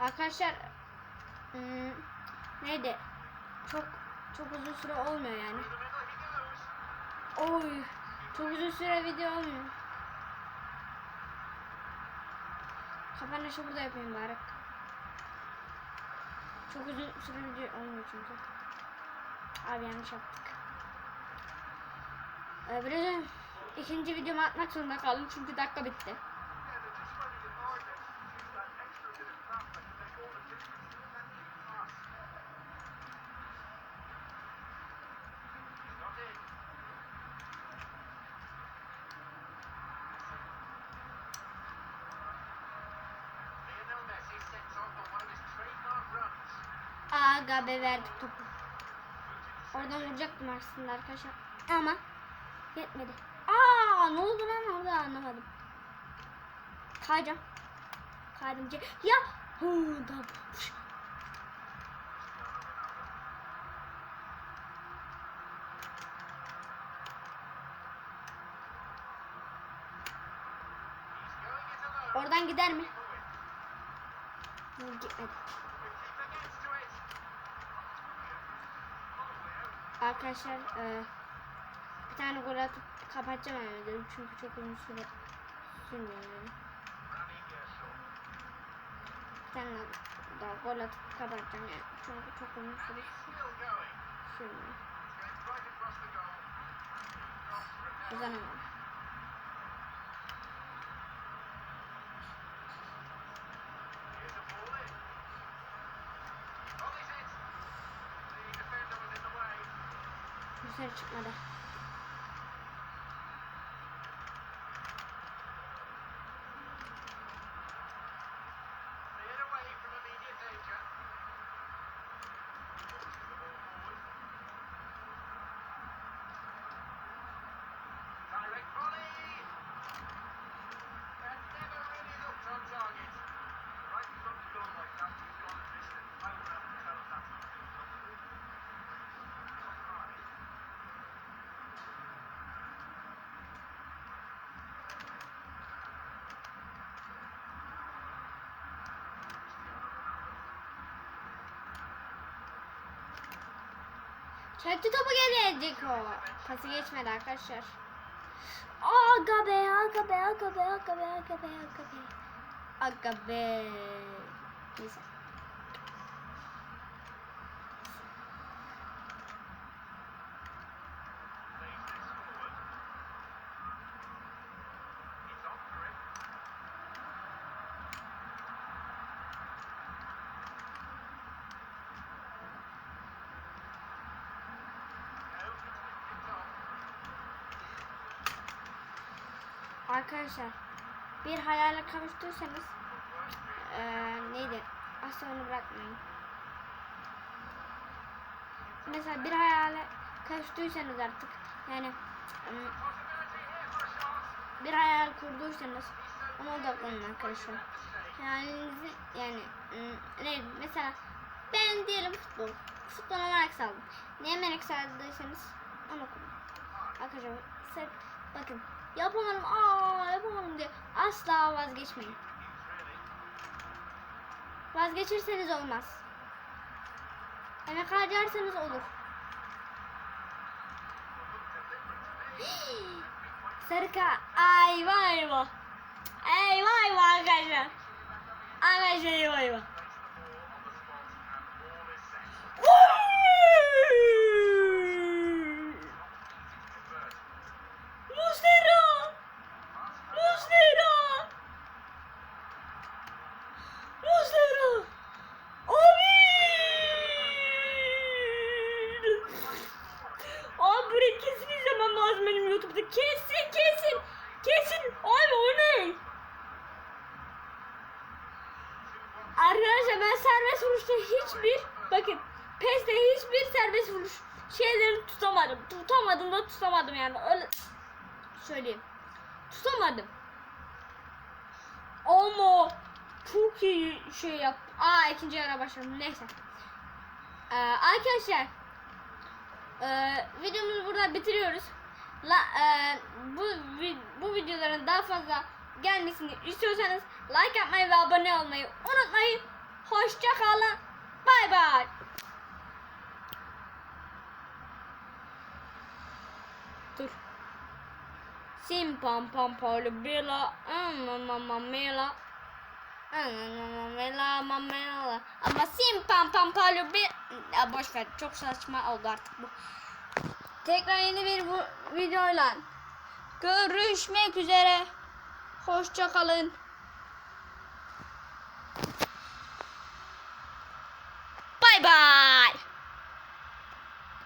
Arkadaşlar hmm, neydi? Çok çok uzun süre olmuyor yani. Oy çok uzun süre video olmuyor. Kapanışı burada yapayım bari. Çok uzun süre video olmuyor çünkü. Abi yanlış yaptık. Ee, biraz ikinci videomu atmak zorunda kaldım çünkü dakika bitti. Aga be verdik topu. Oradan vuracaktım aslında arkadaşlar. Ama yetmedi. Aa ne oldu lan orada anlamadım. Kayacağım. Kaydım. Ya. Fış. Oradan gider mi? Gitmedi. Arkadaşlar e, bir tane gol atıp kapatacağım yani çünkü çok uzun süre sürmüyor yani. Bir tane daha gol atıp kapatacağım yani çünkü çok uzun süre sürmüyor. Uzanamam. Dışarı çıkmadı. Çekti topu gelecek o. Pası geçmedi arkadaşlar. Aga be, aga be, aga be, aga be, aga be, aga be. Aga be. Neyse. Arkadaşlar bir hayale kavuştuysanız eee neydi? Asla onu bırakmayın. Mesela bir hayale kavuştuysanız artık yani bir hayal kurduysanız ona odaklanın arkadaşlar. Hayalinizi yani ne mesela ben diyelim futbol. Futbol merak saldım. Niye merak saldıysanız onu okuyun. Arkadaşlar bakın yapamadım aa yapamadım diye asla vazgeçmeyin. Vazgeçirseniz olmaz. Emek harcarsanız olur. Sarıka ay vay vay. Ay vay vay arkadaşlar. Arkadaşlar eyvah eyvah. Mustera! Mustera! Mustera! Abi! Abi burayı kesin izlemem lazım benim YouTube'da. Kesin kesin. Kesin. Abi o ne? Arkadaşlar ben serbest vuruşta hiçbir bakın PES'te hiçbir serbest vuruş şeylerini tutamadım. Tutamadım da tutamadım yani. Öyle söyleyeyim. Tutamadım. Ama çok iyi şey yap. Aa ikinci yarı başladım. Neyse. Ee, arkadaşlar e, videomuzu burada bitiriyoruz. La, e, bu bu videoların daha fazla gelmesini istiyorsanız like yapmayı ve abone olmayı unutmayın. Hoşça kalın. Bay bay. Dur. Sim pam pam pam bila mama mamela mamela mamela ama sim pam pam pam bir ya boş ver çok saçma oldu artık bu. Tekrar yeni bir bu videoyla görüşmek üzere. Hoşça kalın.